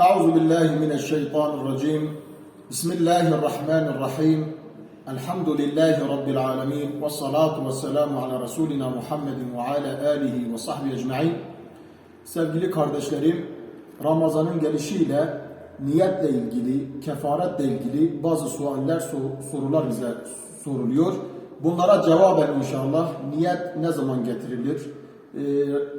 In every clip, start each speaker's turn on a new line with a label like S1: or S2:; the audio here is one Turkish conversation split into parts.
S1: أعوذ بالله من الشيطان الرجيم بسم الله الرحمن الرحيم الحمد لله رب العالمين والصلاة والسلام على Resulina Muhammedin ve ala alihi ve sahbihi ecmaîn. Sevgili kardeşlerim, Ramazan'ın gelişiyle niyetle ilgili, kefaretle ilgili bazı sualler, sor- sorular bize soruluyor. Bunlara cevaben inşallah niyet ne zaman getirilir? Ee,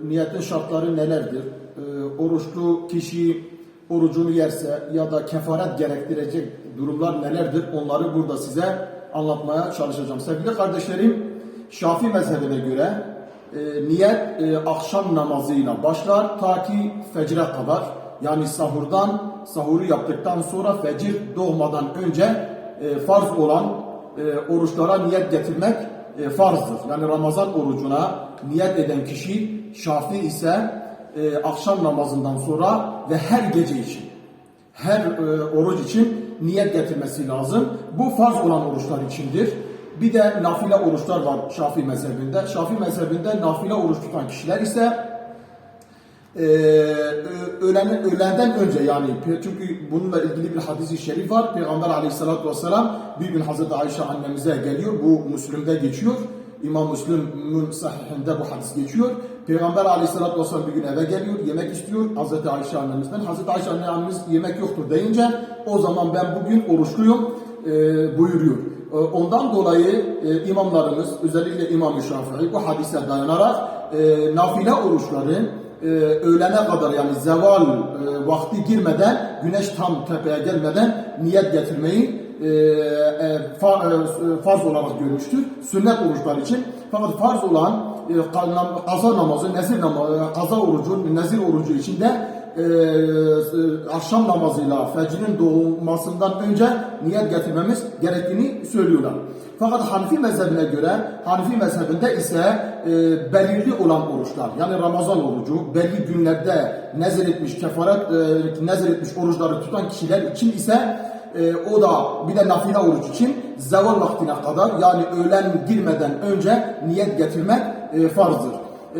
S1: niyetin şartları nelerdir? Ee, oruçlu kişi orucunu yerse ya da kefaret gerektirecek durumlar nelerdir? Onları burada size anlatmaya çalışacağım. Sevgili kardeşlerim, Şafii mezhebine göre e, niyet e, akşam namazıyla başlar ta ki fecre kadar. Yani sahurdan, sahuru yaptıktan sonra fecir doğmadan önce e, farz olan e, oruçlara niyet getirmek e, farzdır. Yani Ramazan orucuna niyet eden kişi Şafii ise e, akşam namazından sonra ve her gece için her e, oruç için niyet getirmesi lazım. Bu farz olan oruçlar içindir. Bir de nafile oruçlar var Şafii mezhebinde. Şafii mezhebinde nafile oruç tutan kişiler ise e, ölen, ölenden önce yani çünkü bununla ilgili bir hadisi şerif var. Peygamber aleyhissalatü vesselam bir gün Hazreti Ayşe annemize geliyor. Bu Müslüm'de geçiyor. İmam Müslim'in sahihinde bu hadis geçiyor. Peygamber aleyhissalatü vesselam bir gün eve geliyor, yemek istiyor Hazreti Ayşe annemizden. Hazreti Ayşe annemiz yemek yoktur deyince o zaman ben bugün oruçluyum e, buyuruyor. E, ondan dolayı e, imamlarımız özellikle İmam-ı Şafii bu hadise dayanarak e, nafile oruçları e, öğlene kadar yani zeval e, vakti girmeden güneş tam tepeye gelmeden niyet getirmeyi e, e, fa, e, farz olarak görmüştür. Sünnet oruçlar için. Fakat farz olan e, ka- kaza namazı, nezir namazı, kaza orucu, nezir orucu içinde e, e, akşam namazıyla fecrin doğmasından önce niyet getirmemiz gerektiğini söylüyorlar. Fakat Hanifi mezhebine göre, Hanifi mezhebinde ise e, belirli olan oruçlar, yani Ramazan orucu, belli günlerde nezir etmiş, kefaret e, nezir etmiş oruçları tutan kişiler için ise e, o da bir de nafile oruç için zeval vaktine kadar yani öğlen girmeden önce niyet getirmek e, farzdır.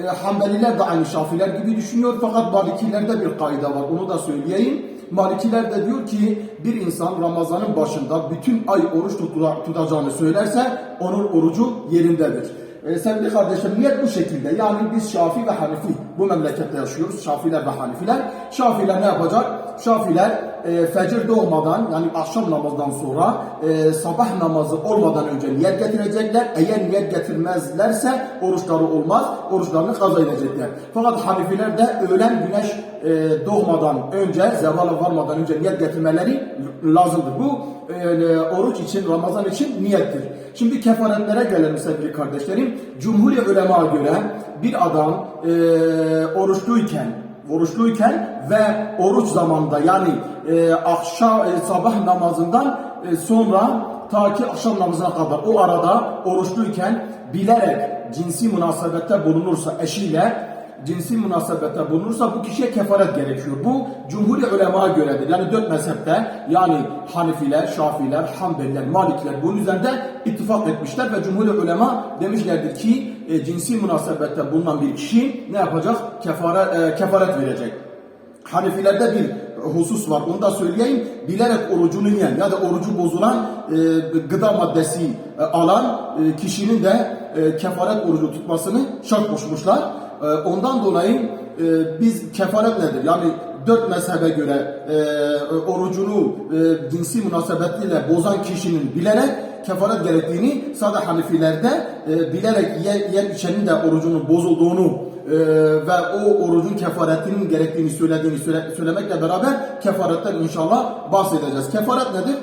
S1: E, Hanbeliler de aynı Şafiler gibi düşünüyor fakat Malikilerde bir kaide var onu da söyleyeyim. Malikiler de diyor ki bir insan Ramazan'ın başında bütün ay oruç tutura- tutacağını söylerse onun orucu yerindedir. E, sevgili kardeşlerim niyet bu şekilde. Yani biz Şafi ve Hanifi bu memlekette yaşıyoruz. Şafiler ve Hanifiler. Şafiler ne yapacak? Şafiler e, fecir doğmadan yani akşam namazdan sonra e, sabah namazı olmadan önce niyet getirecekler. Eğer niyet getirmezlerse oruçları olmaz. Oruçlarını kaza edecekler. Fakat Hanifiler de öğlen güneş e, doğmadan önce, zevala varmadan önce niyet getirmeleri lazımdır. Bu e, oruç için, Ramazan için niyettir. Şimdi kefaretlere gelelim sevgili kardeşlerim. Cumhur ulema göre bir adam e, oruçluyken oruçluyken ve oruç zamanında yani e, akşam e, sabah namazından e, sonra ta ki akşam namazına kadar o arada oruçluyken bilerek cinsi münasebette bulunursa eşiyle cinsi münasebette bulunursa bu kişiye kefaret gerekiyor. Bu cumhur ulema göredir. Yani dört mezhepte yani Hanifiler, Şafiler, Hanbeliler, Malikler bunun üzerinde ittifak etmişler ve cumhur ulema demişlerdir ki e, cinsi münasebette bulunan bir kişi ne yapacak? Kefare, e, kefaret verecek. Hanefilerde bir husus var. Onu da söyleyeyim. Bilerek orucunu yiyen ya da orucu bozulan e, gıda maddesi e, alan e, kişinin de e, kefaret orucu tutmasını şart koşmuşlar. E, ondan dolayı e, biz kefaret nedir? Yani dört mezhebe göre e, orucunu e, münasebetiyle bozan kişinin bilerek kefaret gerektiğini sadece Hanefilerde e, bilerek ye, yiyen içenin de orucunun bozulduğunu e, ve o orucun kefaretinin gerektiğini söylediğini söyle, söylemekle beraber kefaretten inşallah bahsedeceğiz. Kefaret nedir?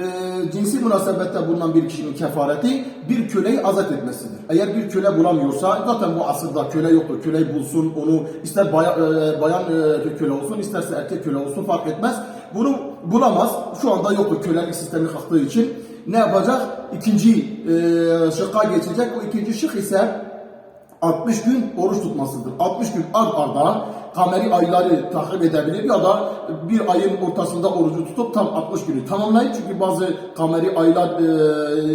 S1: E, cinsi münasebette bulunan bir kişinin kefareti bir köleyi azat etmesidir. Eğer bir köle bulamıyorsa zaten bu asırda köle yoktur. Köleyi bulsun onu ister baya, e, bayan e, köle olsun isterse erkek köle olsun fark etmez. Bunu bulamaz. Şu anda yoktur kölelik sistemi kalktığı için. Ne yapacak? İkinci e, şıkka geçecek. O ikinci şık ise 60 gün oruç tutmasıdır. 60 gün ard arda kameri ayları takip edebilir ya da bir ayın ortasında orucu tutup tam 60 günü tamamlayın. Çünkü bazı kameri aylar e,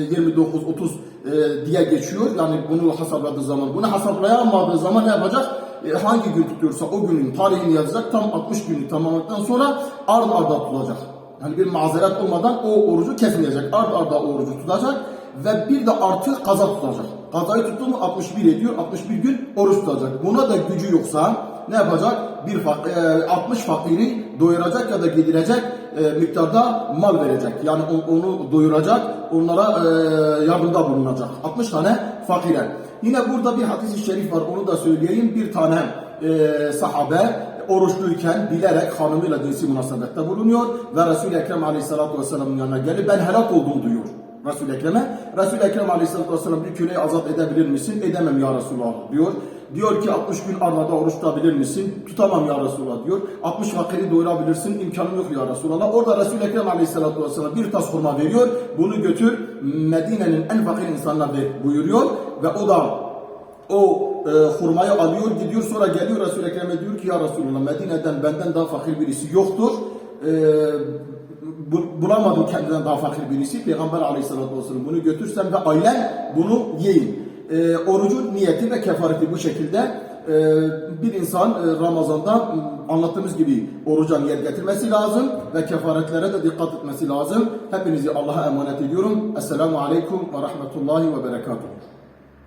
S1: 29-30 e, diye geçiyor. Yani bunu hesapladığı zaman, bunu hesaplayamadığı zaman ne yapacak? e, hangi gün tutuyorsa o günün tarihini yazacak. Tam 60 günü tamamladıktan sonra ard arda tutacak. Yani bir mazeret olmadan o orucu kesmeyecek. Ard arda orucu tutacak ve bir de artı kaza tutacak. Kazayı tuttu mu 61 ediyor. 61 gün oruç tutacak. Buna da gücü yoksa ne yapacak? Bir fak- e, 60 fakiri doyuracak ya da gidirecek e, miktarda mal verecek. Yani on- onu doyuracak, onlara e, yardımda bulunacak. 60 tane fakire. Yine burada bir hadis-i şerif var, onu da söyleyeyim. Bir tane e, sahabe oruçluyken bilerek hanımıyla cinsi münasebette bulunuyor ve Resul-i Ekrem Aleyhisselatü Vesselam'ın yanına gelip ben helak oldum diyor. Resul-i Ekrem'e. Resul-i Ekrem Aleyhisselatü Vesselam bir köleyi azat edebilir misin? Edemem ya Resulallah diyor. Diyor ki 60 gün armada oruç tutabilir misin? Tutamam ya Resulallah diyor. 60 fakiri doyurabilirsin imkanım yok ya Resulallah. Orada Resul-i Ekrem Aleyhisselatü Vesselam bir tas hurma veriyor. Bunu götür Medine'nin en fakir insanına ver buyuruyor. Ve o da o e, hurmayı alıyor gidiyor sonra geliyor Resul-i Ekrem'e diyor ki ya Resulallah Medine'den benden daha fakir birisi yoktur. E, bu- bulamadım kendinden daha fakir birisi. Peygamber aleyhissalatü vesselam bunu götürsem ve ailen bunu yiyin. E, orucun niyeti ve kefareti bu şekilde. E, bir insan e, Ramazan'da anlattığımız gibi oruca niyet getirmesi lazım ve kefaretlere de dikkat etmesi lazım. Hepinizi Allah'a emanet ediyorum. Esselamu Aleyküm ve Rahmetullahi ve Berekatuhu.